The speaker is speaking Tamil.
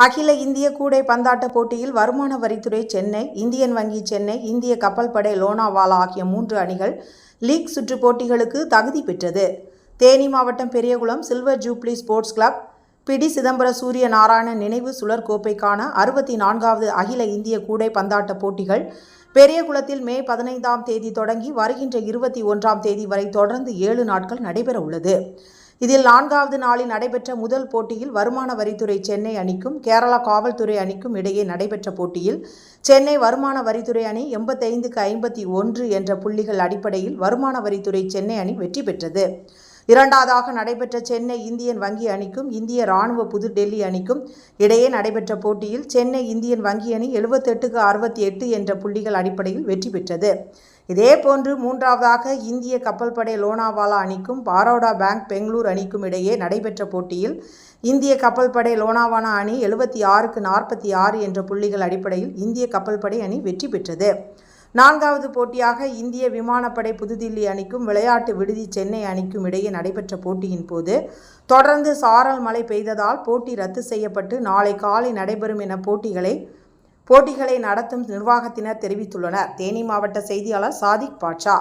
அகில இந்திய கூடை பந்தாட்ட போட்டியில் வருமான வரித்துறை சென்னை இந்தியன் வங்கி சென்னை இந்திய கப்பல் படை லோனாவாலா ஆகிய மூன்று அணிகள் லீக் சுற்று போட்டிகளுக்கு தகுதி பெற்றது. தேனி மாவட்டம் Periyakulam silver jubilee sports club P T Chidambara Suriya Narayanan நினைவு சுழற் கோப்பைக்கான அறுபத்தி நான்காவது அகில இந்திய கூடை பந்தாட்ட போட்டிகள் பெரியகுளத்தில் மே பதினைந்தாம் தேதி தொடங்கி வருகின்ற இருபத்தி ஒன்றாம் தேதி வரை தொடர்ந்து ஏழு நாட்கள் நடைபெற உள்ளது இதில் நான்காவது நாளில் நடைபெற்ற முதல் போட்டியில் வருமான வரித்துறை சென்னை அணிக்கும் கேரளா காவல்துறை அணிக்கும் இடையே நடைபெற்ற போட்டியில் சென்னை வருமான வரித்துறை அணி எண்பத்தைந்துக்கு ஐம்பத்தி ஒன்று என்ற புள்ளிகள் அடிப்படையில் வருமான வரித்துறை சென்னை அணி வெற்றி பெற்றது. இரண்டாவதாக நடைபெற்ற சென்னை இந்தியன் வங்கி அணிக்கும் இந்திய ராணுவ புதுடெல்லி அணிக்கும் இடையே நடைபெற்ற போட்டியில் சென்னை இந்தியன் வங்கி அணி எழுபத்தெட்டுக்கு அறுபத்தி எட்டு என்ற புள்ளிகள் அடிப்படையில் வெற்றி பெற்றது. இதேபோன்று மூன்றாவதாக இந்திய கப்பல் படை லோனாவாலா அணிக்கும் பாரோடா பேங்க் பெங்களூர் அணிக்கும் இடையே நடைபெற்ற போட்டியில் இந்திய கப்பல் படை லோனாவாலா அணி எழுபத்தி ஆறுக்கு நாற்பத்தி ஆறு என்ற புள்ளிகள் அடிப்படையில் இந்திய கப்பல் படை அணி வெற்றி பெற்றது. நான்காவது போட்டியாக இந்திய விமானப்படை புதுதில்லி அணிக்கும் விளையாட்டு விடுதி சென்னை அணிக்கும் இடையே நடைபெற்ற போட்டியின் போது தொடர்ந்து சாரல் மழை பெய்ததால் போட்டி ரத்து செய்யப்பட்டு நாளை காலை நடைபெறும் என போட்டிகளை போட்டிகளை நடத்தும் நிர்வாகத்தினர் தெரிவித்துள்ளனர். தேனி மாவட்ட செய்தியாளர் சாதிக் பாட்ஷா